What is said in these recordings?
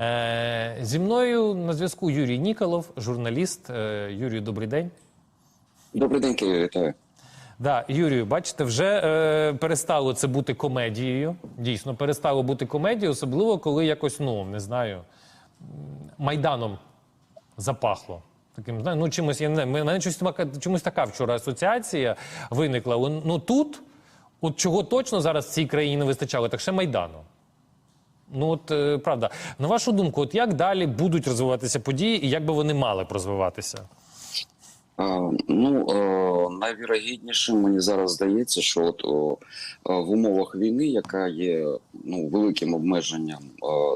Е, зі мною на зв'язку Юрій Ніколов, журналіст. Е, Юрію, добрий день. Добрий день, Київ, вітаю. Да, Юрію, бачите, вже е, перестало це бути комедією. Дійсно, перестало бути комедією, особливо коли якось, ну не знаю, майданом запахло. Таким знаю, ну чимось я не знаю. Мене чомусь, така- чомусь така вчора асоціація виникла. Ну тут, от чого точно зараз в цій країні не вистачало, так ще майдану. Ну от е, правда, на вашу думку, от як далі будуть розвиватися події, і як би вони мали б розвиватися? А, ну е, найвірогіднішим мені зараз здається, що от е, в умовах війни, яка є ну великим обмеженням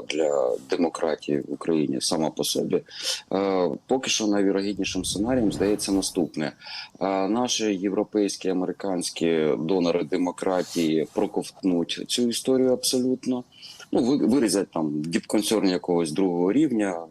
для демократії в Україні сама по собі, поки що найвірогіднішим сценарієм здається наступне: наші європейські американські донори демократії проковтнуть цю історію абсолютно. Ну ви- там діпконцерн якогось другого рівня.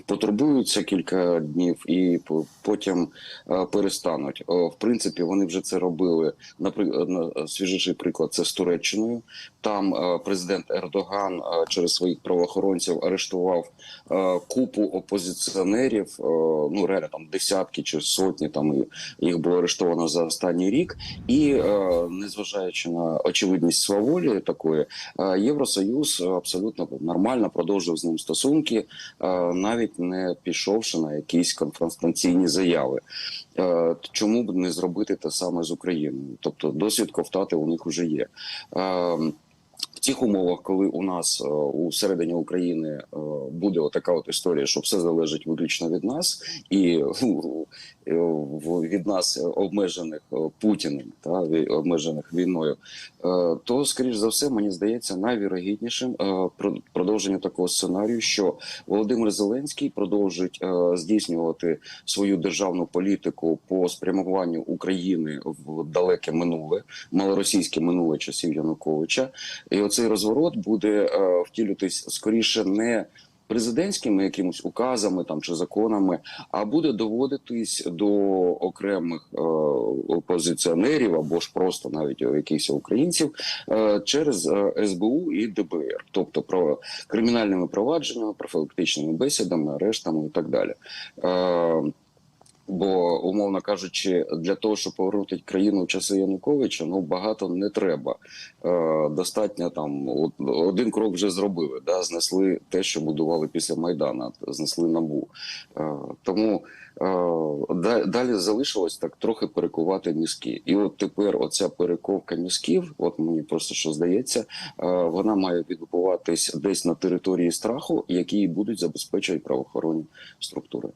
Е, потурбуються кілька днів і по- потім е, перестануть. В принципі, вони вже це робили. Наприклад, свіжіший приклад це з Туреччиною. Там е, президент Ердоган е, через своїх правоохоронців арештував е, купу опозиціонерів. е, Ну реально там десятки чи сотні. Там їх було арештовано за останній рік. І е, незважаючи на очевидність сваволі такої, е, Євросоюз абсолютно нормально продовжив з ним стосунки, е, навіть не пішовши на якісь конфронтаційні заяви. Е, Чому б не зробити те саме з Україною? Тобто досвід ковтати у них вже є. Е, В цих умовах, коли у нас е, у середині України е, буде отака от історія, що все залежить виключно від нас, і е, в- від нас обмежених е, Путіним та обмежених війною, е, то скоріш за все мені здається найвірогіднішим е, про- продовження такого сценарію, що Володимир Зеленський продовжить е, здійснювати свою державну політику по спрямуванню України в далеке минуле, малоросійське минуле часів Януковича, і оцей розворот буде е, втілюватись скоріше не президентськими якимось указами там чи законами, а буде доводитись до окремих е, опозиціонерів або ж просто навіть якихось українців е, через е, СБУ і ДБР, тобто про кримінальними провадженнями, профілактичними бесідами, арештами і так далі. Е, Бо, умовно кажучи, для того, щоб повернути країну в часи Януковича, ну багато не треба. Е, достатньо там один крок вже зробили. Да, знесли те, що будували після Майдана, знесли набу. Е, тому е, далі залишилось так трохи перекувати мізки. І от тепер оця перековка мізків, от мені просто що здається, е, вона має відбуватись десь на території страху, які будуть забезпечувати правоохоронні структури.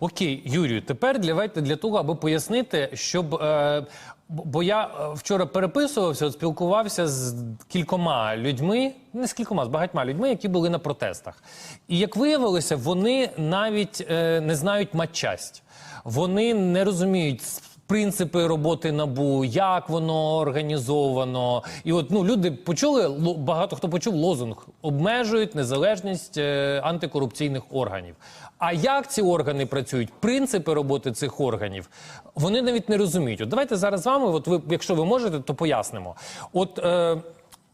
Окей, Юрію, тепер давайте для того, аби пояснити, щоб. Е, бо- бо я е, вчора переписувався, от спілкувався з кількома людьми, не з кількома, з багатьма людьми, які були на протестах. І як виявилося, вони навіть е, не знають матчасть. Вони не розуміють. Принципи роботи набу, як воно організовано, і от ну люди почули багато хто почув лозунг обмежують незалежність е, антикорупційних органів. А як ці органи працюють, принципи роботи цих органів, вони навіть не розуміють. От давайте зараз з вами, от ви, якщо ви можете, то пояснимо. От е,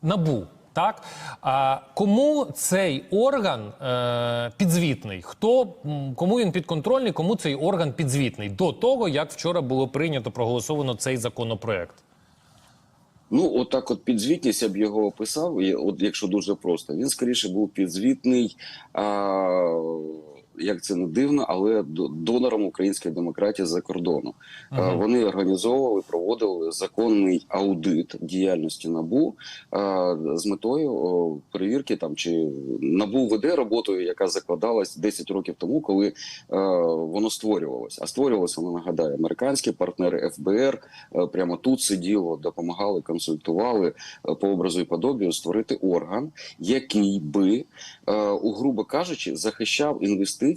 набу. Так а кому цей орган е, підзвітний? Хто кому він підконтрольний? Кому цей орган підзвітний до того, як вчора було прийнято проголосовано цей законопроект? Ну, отак, от підзвітність я б його описав. От якщо дуже просто, він скоріше був підзвітний, а, як це не дивно, але до- донором української демократії за кордону. А, Вони організовували, проводили законний аудит діяльності набу з метою перевірки там чи набу веде роботою, яка закладалась 10 років тому, коли е, воно створювалося. А створювалося, ну, нагадаю, американські партнери ФБР е, прямо тут сиділо, допомагали, консультували е, по образу і подобію створити орган, який би, е, у грубо кажучи, захищав інвестиції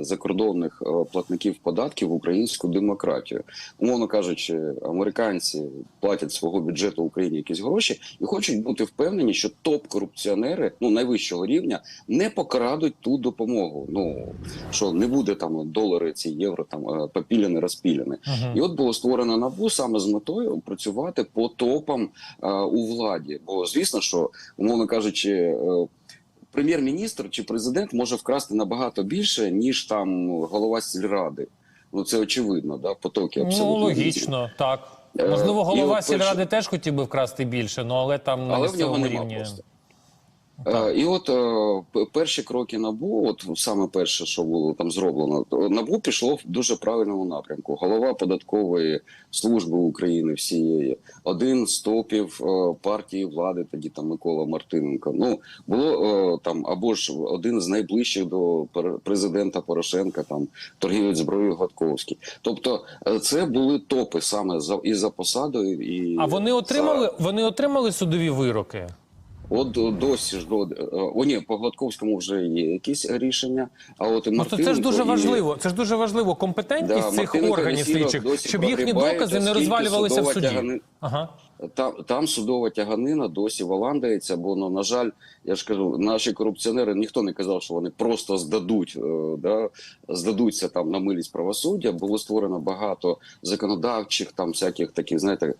закордонних е, платників податків в українську демократію. Умовно кажучи, американці платять свого бюджету Україні якісь гроші і хочуть бути впевнені, що топ-корупціонери ну найвищого рівня не покрадуть ту допомогу. Ну що не буде там долари, ці євро там е, попіляне, розпіляне. І от було створено набу саме з метою працювати по топам е, у владі. Бо звісно, що умовно кажучи. Прем'єр-міністр чи президент може вкрасти набагато більше, ніж там голова сільради. Ну це очевидно, да? потоки абсолютно. Ну, різні. логічно, так. Е, Можливо, голова сільради теж хотів би вкрасти більше, ну але там на але в нього рівні. просто. Е, І от е, перші кроки набу, от саме перше, що було там зроблено, набу пішло в дуже правильному напрямку. Голова податкової служби України всієї, один з топів е, партії влади, тоді там Микола Мартиненко. Ну було там або ж один з найближчих до президента Порошенка, там торгівець зброєю Гладковський. Тобто, це були топи саме за і за посадою, і А вони за- отримали, вони отримали судові вироки. От досі ж до о, ні, по Гладковському вже є якісь рішення. А от і Просто це ж Мартиненко дуже і- важливо. Це ж дуже важливо. Компетентність Да, цих Мартиненко органів слідчих, щоб їхні докази не розвалювалися в суді. тягани- Ага. Там, там судова тяганина досі валандається, бо ну, на жаль, я ж кажу, наші корупціонери ніхто не казав, що вони просто здадуть, е, да, здадуться там на милість правосуддя. Було створено багато законодавчих там всяких таких, знаєте.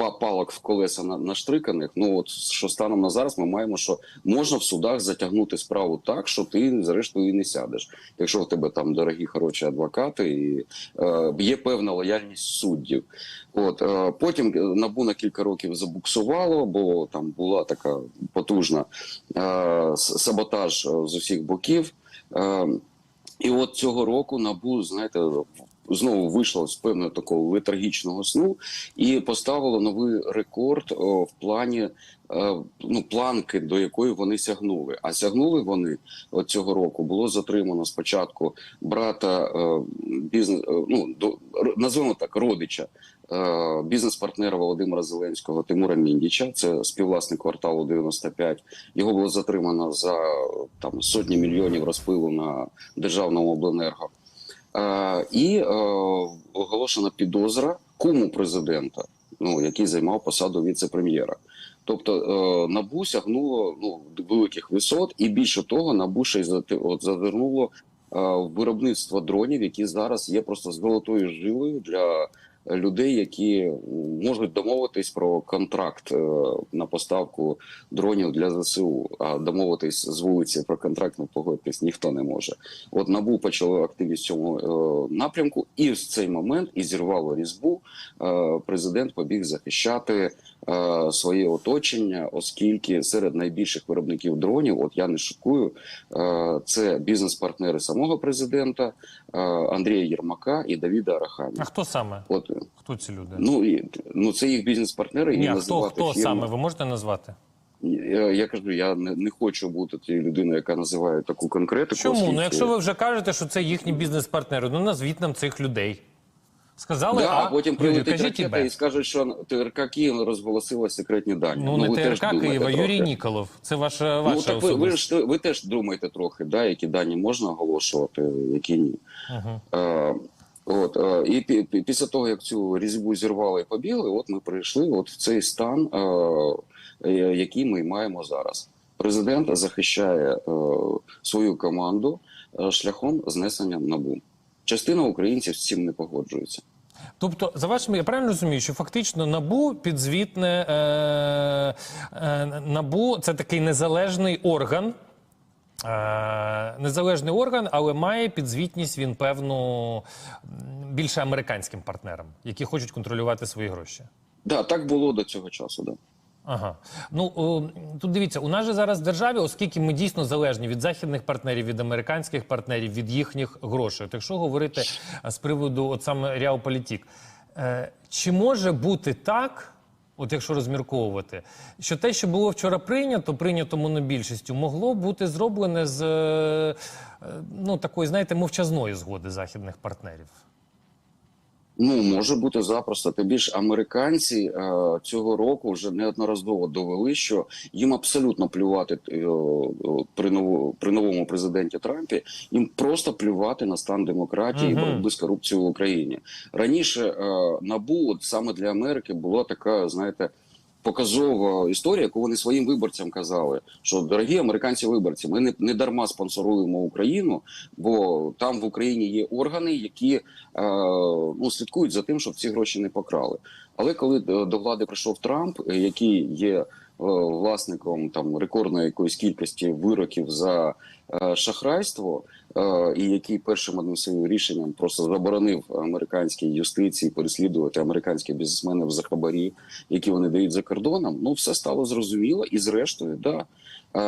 Па- Палок в колеса на- наштриканих. Ну от що станом на зараз, ми маємо, що можна в судах затягнути справу так, що ти зрештою і не сядеш. Якщо в тебе там дорогі хороші адвокати, і е, є певна лояльність суддів. От е, потім набу на кілька років забуксувало, бо там була така потужна е, саботаж е, з усіх боків. Е, і от цього року набу, знаєте, знову вийшло з певного такого летаргічного сну і поставило новий рекорд о, в плані е, ну, планки, до якої вони сягнули. А сягнули вони от цього року. Було затримано спочатку брата е, бізнес, е, ну до назвемо так, родича е, бізнес-партнера Володимира Зеленського Тимура Міндіча. Це співвласник кварталу 95. Його було затримано за там сотні мільйонів розпилу на державному обленерго. Е, і е, оголошена підозра куму президента, ну який займав посаду віце-прем'єра. Тобто е, набу сягнуло ну великих висот, і більше того, набу ще й е, в виробництво дронів, які зараз є просто золотою жилою для людей, які можуть домовитись про контракт е, на поставку дронів для ЗСУ. А домовитись з вулиці про контракт, ну погодьтесь, ніхто не може. От набу почало активність в цьому е, напрямку, і в цей момент і зірвало різьбу. Е, президент побіг захищати своє оточення, оскільки серед найбільших виробників дронів, от я не шукую, це бізнес-партнери самого президента Андрія Єрмака і Давіда Арахамі. А хто саме? От Хто ці люди? ну і ну це їх бізнес-партнери, Ні, хто, хто фірми- саме? Ви можете назвати? Я, я кажу, я не, не хочу бути тією людиною, яка називає таку конкретику. Чому? оскільки- Ну, якщо ви вже кажете, що це їхні бізнес-партнери, ну назвіть нам цих людей. Сказали, Да, а, а потім прилетить і ракета і скажуть, що ТРК Київ розголосила секретні дані. Ну, ви не ТРК Києва. Юрій Ніколов. Це ваша, ваша Ну так ви, ви, ж, ви теж думаєте трохи, да, які дані можна оголошувати, які ні. Мгм. Е, от, е, і пі- пі- після того, як цю різьбу зірвали і побігли, от ми прийшли от в цей стан, е, е, який ми маємо зараз. Президент захищає свою команду шляхом знесення набу. Частина українців з цим не погоджується. Тобто, за вашими, я правильно розумію, що фактично НАБУ підзвітне е, е, НАБУ це такий незалежний орган. Е, незалежний орган, але має підзвітність він певну більше американським партнерам, які хочуть контролювати свої гроші. Да, так було до цього часу. Да. Ага. Ну о, тут дивіться, у нас же зараз в державі, оскільки ми дійсно залежні від західних партнерів, від американських партнерів, від їхніх грошей. От якщо говорити з приводу от саме Реалполітік, е, чи може бути так, от якщо розмірковувати, що те, що було вчора прийнято, прийнято монобільшістю, могло бути зроблене з е, ну такої, знаєте, мовчазної згоди західних партнерів? Ну може бути запросто. Тим більш американці е, цього року вже неодноразово довели, що їм абсолютно плювати е, е, при нову при новому президенті Трампі. Їм просто плювати на стан демократії і боротьби з корупцією в Україні. Раніше е, набу от саме для Америки була така, знаєте. Показова історія, яку вони своїм виборцям казали, що дорогі американці виборці, ми не, не дарма спонсоруємо Україну, бо там в Україні є органи, які е, ну, слідкують за тим, щоб ці гроші не покрали. Але коли е, до влади прийшов Трамп, е, який є власником там рекордної якоїсь кількості вироків за е, шахрайство, е, і який першим одним своїм рішенням просто заборонив американській юстиції переслідувати американських бізнесменів за хабарі, які вони дають за кордоном. Ну все стало зрозуміло, і зрештою, да е,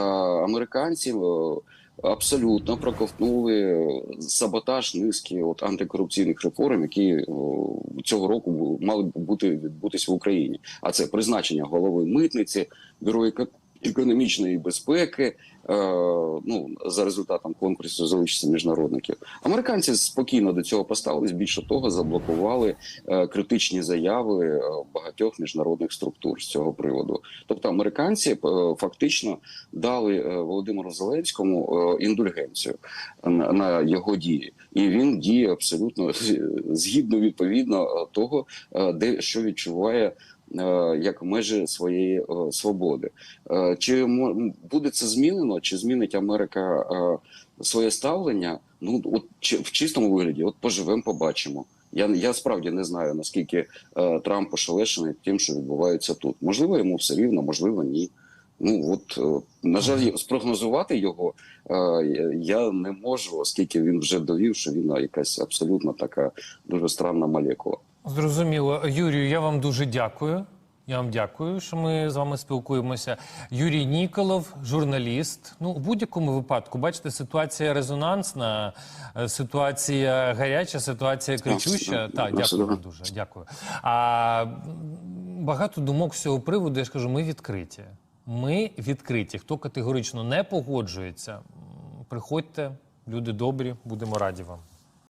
американці. е, Абсолютно проковтнули саботаж низки от антикорупційних реформ, які цього року мали б бути відбутися в Україні. А це призначення голови митниці, бюро економічної безпеки. Е, ну за результатом конкурсу за участі міжнародників. Американці спокійно до цього поставились. Більше того, заблокували е, критичні заяви е, багатьох міжнародних структур з цього приводу. Тобто, американці фактично дали Володимиру Зеленському індульгенцію на, його дії, і він діє абсолютно згідно відповідно того, де що відчуває. Е, Як межі своєї е, свободи, Е, чи буде це змінено, чи змінить Америка своє ставлення? Ну от в чистому вигляді, от поживемо, побачимо. Я я справді не знаю наскільки Трамп ошелешений тим, що відбувається тут. Можливо, йому все рівно, можливо, ні. Ну от на жаль, спрогнозувати його я не можу, оскільки він вже довів, що він якась абсолютно така дуже странна молекула. Зрозуміло. Юрію, я вам дуже дякую. Я вам дякую, що ми з вами спілкуємося. Юрій Ніколов, журналіст. Ну, у будь-якому випадку, бачите, ситуація резонансна, е, ситуація гаряча, ситуація кричуща. Так, дякую вам дуже. Дякую. А багато думок з цього приводу. Я ж кажу, ми відкриті. Ми відкриті. Хто категорично не погоджується, приходьте, люди добрі, будемо раді вам.